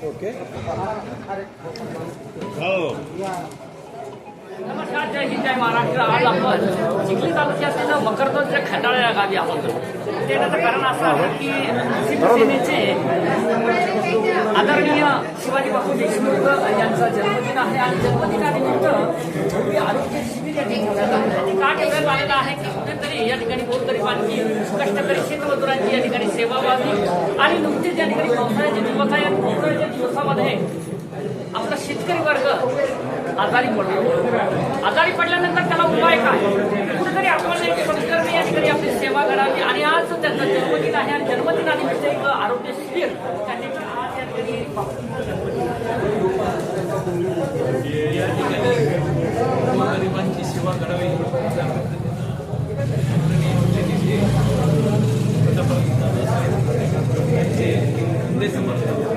Okay. नमस्कार जय हिंद जय महाराष्ट्र आज आपण चिखली तालुक्यातील मकरदोनच्या खंडाळ्या गावी आहोत त्याचं कारण असं आहे की शिवसेनेचे आदरणीय शिवाजी बापू देशमुख यांचा जन्मदिन आहे आणि जन्मदिनानिमित्त आरोग्य शिबिर या ठिकाणी का ठेवण्यात आलेलं आहे की कुठेतरी या ठिकाणी गोरगरिबांची कष्टकरी शेतमजुरांची या ठिकाणी सेवा व्हावी आणि नुकतीच या ठिकाणी पावसाळ्याचे दिवस आहे आणि पावसाळ्याच्या दिवसामध्ये आपला शेतकरी वर्ग आजारी पडतो आजारी पडल्यानंतर त्याला उपाय काय? कुठेतरी आपण एक या ठिकाणी आपली सेवा करावी आणि आज त्यांचा जन्मदिन आहे आणि जन्मदिनानिमित्त एक आरोग्य शिबिर त्या ठिकाणी गरिबांची सेवा करावी त्या पद्धतीने त्यांचे पुढे समर्थ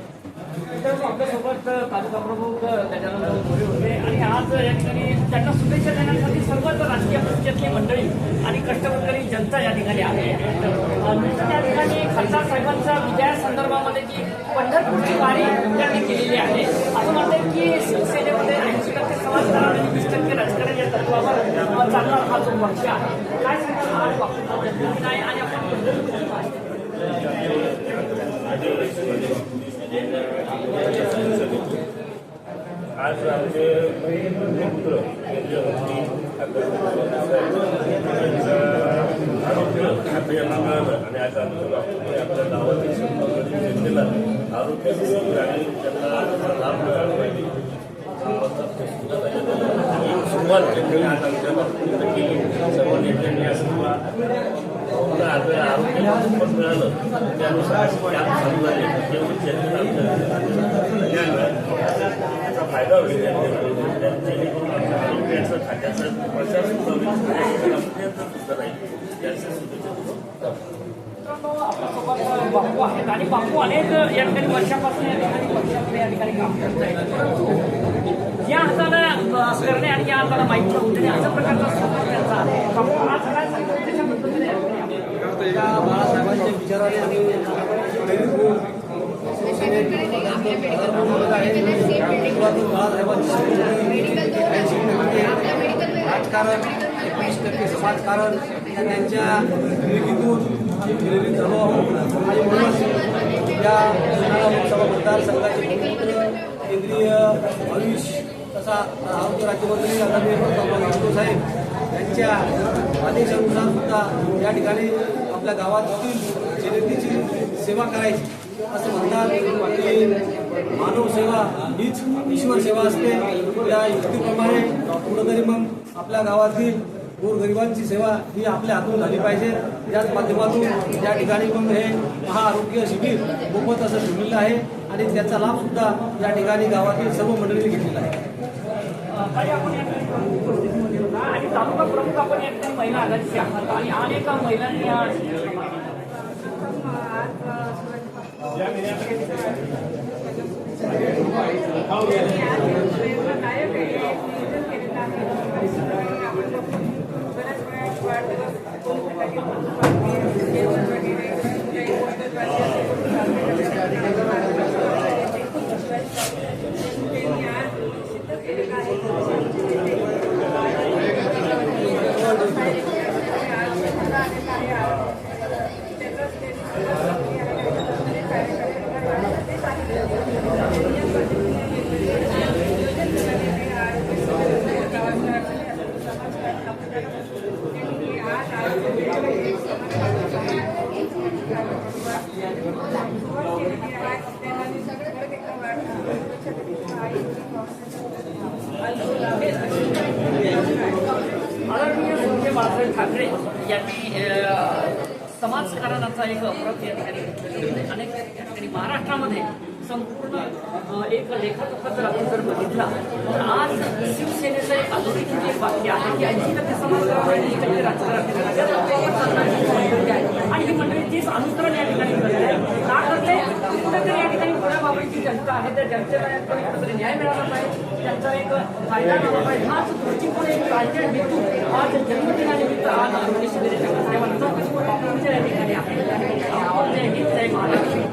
आपल्यासोबत तालुका प्रमुख गजानन मोरे होते. आणि आज या ठिकाणी त्यांना शुभेच्छा देण्यासाठी सर्वच राजकीय पक्षातली मंडळी आणि कष्टकरी जनता या ठिकाणी आहे. त्या ठिकाणी खासदार साहेबांच्या विजयासंदर्भामध्ये जी पंढरपूरची वारी त्यांनी केलेली आहे असं म्हणतात की शिवसेनेमध्ये ऐंशी टक्के समाजकारण आणि वीस टक्के राजकारण या तत्वावर चालणार हा जो पक्ष आहे. काय सांगणार आज आणि आपण पंढरपूरची वारी आज आमचे पुत्र केंद्रीय मंत्री यांचं आरोग्य आपल्याला मिळालं आणि आज आमचं डॉक्टरने आपल्या गावातील शेतकरी जनतेला आरोग्य शिबिर आणि त्यांना लाभ मिळाला पाहिजे गावाचा सुद्धा त्याच्यात ही सुरुवात त्यांनी आज आमच्या डॉक्टरने केली सर्व नेत्यांनी असं कोरोना आजार आरोग्य पण मिळालं त्यानुसार कॅम्प चालू झाले जेवढी जनतेला आमच्या ज्ञान मिळालं त्याचा फायदा होईल जेणेकरून आमच्या आरोग्याचं खात्याचं प्रचार सुद्धा होईल अत्यंत सुद्धा राहील याचं शुभेच्छा देतो. मित्रांनो, आपल्यासोबत बापू आहेत आणि बापू अनेक या ठिकाणी वर्षापासून या ठिकाणी पक्षाकडे या ठिकाणी काम करत आहेत परंतु या हाताला अ, करणे आणि या हाताला माहिती होते अशा प्रकारचा स्वभाव त्यांचा आहे बापू आज काय सांगतो त्याच्या पद्धतीने या ठिकाणी आपण- त्या बाळासाहेबांच्या विचाराने आम्ही राजकारण टक्के समाजकारण त्यांच्या विवेकीतून प्रेरित झालो आणि म्हणूनच या लोकसभा मतदारसंघाचे केंद्रीय आयुष तसा आरोग्य राज्यमंत्री आदरणीय साहेब यांच्या आदेशानुसार सुद्धा या ठिकाणी आपल्या गावातील जनतेची सेवा करायची असं म्हणतात. की मानव सेवा हीच ईश्वर सेवा असते. या युक्तीप्रमाणे कुठंतरी मग आपल्या गावातील गोरगरिबांची सेवा ही आपल्या हातून झाली पाहिजे. याच माध्यमातून या ठिकाणी मग हे महाआरोग्य शिबिर मोफत असं ठेवलेलं आहे आणि त्याचा लाभ सुद्धा या ठिकाणी गावातील सर्व मंडळींनी घेतलेला आहे. आणि तालुका प्रमुख आपण महिला आणि अनेक महिलांनी Dạ, mình đang cái यांनी समाजकारणाचा एक प्रत या ठिकाणी घेतलेला अनेक या ठिकाणी महाराष्ट्रामध्ये संपूर्ण एक लेखाजोखा जर आपण जर बघितला तर आज शिवसेनेचं एक अधोरेखित एक वाक्य आहे की ऐंशी टक्के समाजकारण राजकारण या मंडळी आहे. आणि तीच अनुसरण या ठिकाणी करत आहे. का करते. कुठेतरी या ठिकाणी पुण्याबाबतची जनता आहे. त्या जनतेला कुठेतरी न्याय मिळाला पाहिजे. त्यांचा एक फायदा झाला पाहिजे. हाच दृष्टिकोन एक राज्य हेतू. आज जन्मदिनानिमित्त आज आरोग्य शिबिराच्या माध्यमातून या ठिकाणी आहे आपण जय हिंद जय महाराष्ट्र.